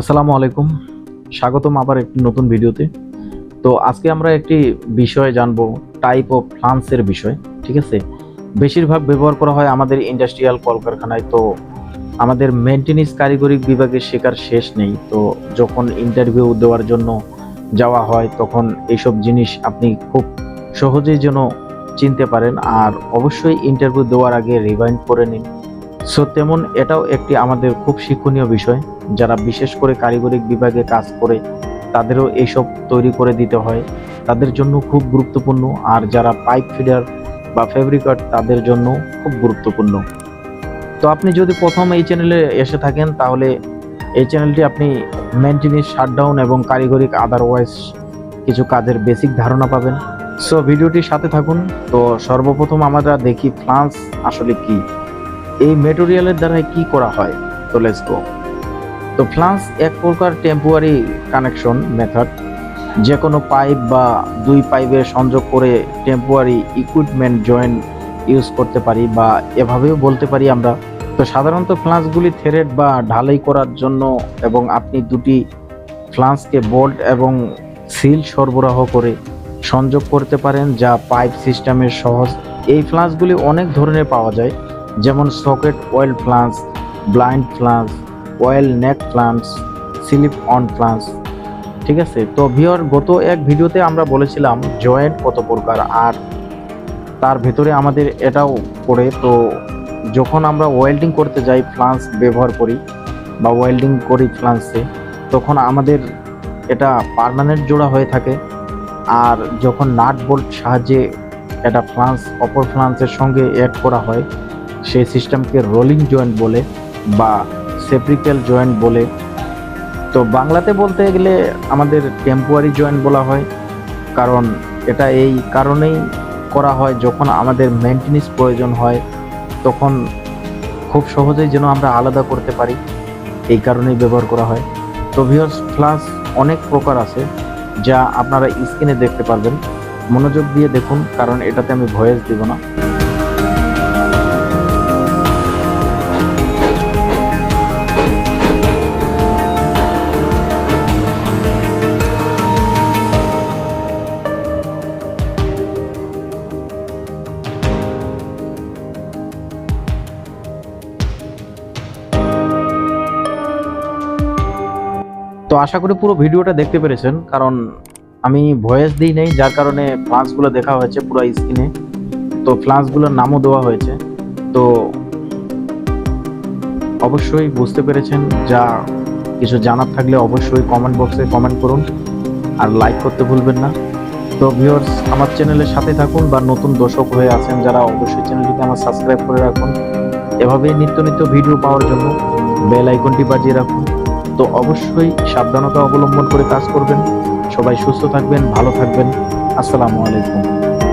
আসসালামু আলাইকুম। স্বাগতম আবার একটি নতুন ভিডিওতে। তো আজকে আমরা একটি বিষয় জানব টাইপ অফ ফ্লান্সের বিষয়, ঠিক আছে? বেশিরভাগ ব্যবহার করা হয় আমাদের ইন্ডাস্ট্রিয়াল কলকারখানায়, তো আমাদের মেনটেনেন্স কারিগরি বিভাগের শেখার শেষ নেই। তো যখন ইন্টারভিউ দেওয়ার জন্য যাওয়া হয়, তখন এইসব জিনিস আপনি খুব সহজেই যেন চিনতে পারেন। আর অবশ্যই ইন্টারভিউ দেওয়ার আগে রিভাইন্ড করে নিন। সো তেমন এটাও একটি আমাদের খুব শিক্ষণীয় বিষয়। যারা বিশেষ করে কারিগরি বিভাগে কাজ করে, তাদেরও এইসব তৈরি করে দিতে হয়। তাদের জন্য খুব গুরুত্বপূর্ণ। আর যারা পাইপ ফিডার বা ফেব্রিকার তাদের জন্য খুব গুরুত্বপূর্ণ। তো আপনি যদি প্রথম এই চ্যানেলে এসে থাকেন, তাহলে এই চ্যানেলটি আপনি মেনটেনেন্স শাটডাউন এবং কারিগরি আদারওয়াইজ কিছু কাজের বেসিক ধারণা পাবেন। সো ভিডিওটির সাথে থাকুন। তো সর্বপ্রথম আমরা দেখি ফ্লান্স আসলে কি। এই মেটেরিয়ালের দ্বারা কি করা হয়? তো লেটস গো তো ফ্লান্স এক প্রকার টেম্পোয়ারি কানেকশন মেথড যে কোনো পাইপ বা দুই পাইপের সংযোগ করে টেম্পোয়ারি ইকুইপমেন্ট জয়েন্ট ইউজ করতে পারি বা এভাবেও বলতে পারি আমরা। তো সাধারণত ফ্লান্সগুলি থ্রেড বা ঢালাই করার জন্য এবং আপনি দুটি ফ্লান্সকে বোল্ট এবং সিল সরবরাহ করে সংযোগ করতে পারেন, যা পাইপ সিস্টেমের সহজ। এই ফ্লান্সগুলি অনেক ধরনের পাওয়া যায়। যেমন socket weld flange blind flange weld neck flange slip on flange ঠিক আছে? তো ভিওর গত এক ভিডিওতে আমরা বলেছিলাম জয়েন্ট কত প্রকার আর তার ভেতরে আমাদের এটাও পড়ে। তো যখন আমরা ওয়েল্ডিং করতে যাই ফ্লান্স ব্যবহার করি বা ওয়েল্ডিং করি ফ্লান্সে তখন আমাদের এটা পার্মানেন্ট জোড়া হয়ে থাকে। আর যখন নাট বোল্ট সাহায্যে এটা ফ্লান্স অপর ফ্লান্সের সঙ্গে অ্যাড করা হয় সেই সিস্টেমকে রোলিং জয়েন্ট বলে বা সেপ্রিক্যাল জয়েন্ট বলে। তো বাংলাতে বলতে গেলে আমাদের টেম্পোয়ারি জয়েন্ট বলা হয়, কারণ এটা এই কারণেই করা হয় যখন আমাদের মেনটেনেন্স প্রয়োজন হয়, তখন খুব সহজেই যেন আমরা আলাদা করতে পারি। এই কারণেই ব্যবহার করা হয়। তো ভিওর্স ফ্লাস অনেক প্রকার আছে, যা আপনারা স্ক্রিনে দেখতে পারবেন। মনোযোগ দিয়ে দেখুন, কারণ এটাতে আমি ভয়েস দিব না। তো আশা করি পুরো ভিডিওটা দেখতে পেরেছেন, কারণ আমি ভয়েস দিই নাই, যার কারণে ফ্লান্সগুলো দেখা হয়েছে পুরো স্ক্রিনে তো ফ্লান্সগুলোর নামও দেওয়া হয়েছে। তো অবশ্যই বুঝতে পেরেছেন, যা কিছু জানার থাকলে অবশ্যই কমেন্ট বক্সে কমেন্ট করুন, আর লাইক করতে ভুলবেন না। তো ভিউয়ার্স আমার চ্যানেলের সাথে থাকুন বা নতুন দর্শক হয়ে আছেন যারা অবশ্যই চ্যানেলটিকে আমার সাবস্ক্রাইব করে রাখুন। এভাবেই নিত্য নিত্য ভিডিও পাওয়ার জন্য বেল আইকনটি বাজিয়ে রাখুন। তো অবশ্যই সাবধানতা অবলম্বন করে কাজ করবেন। সবাই সুস্থ থাকবেন ভালো থাকবেন। আসসালামু আলাইকুম।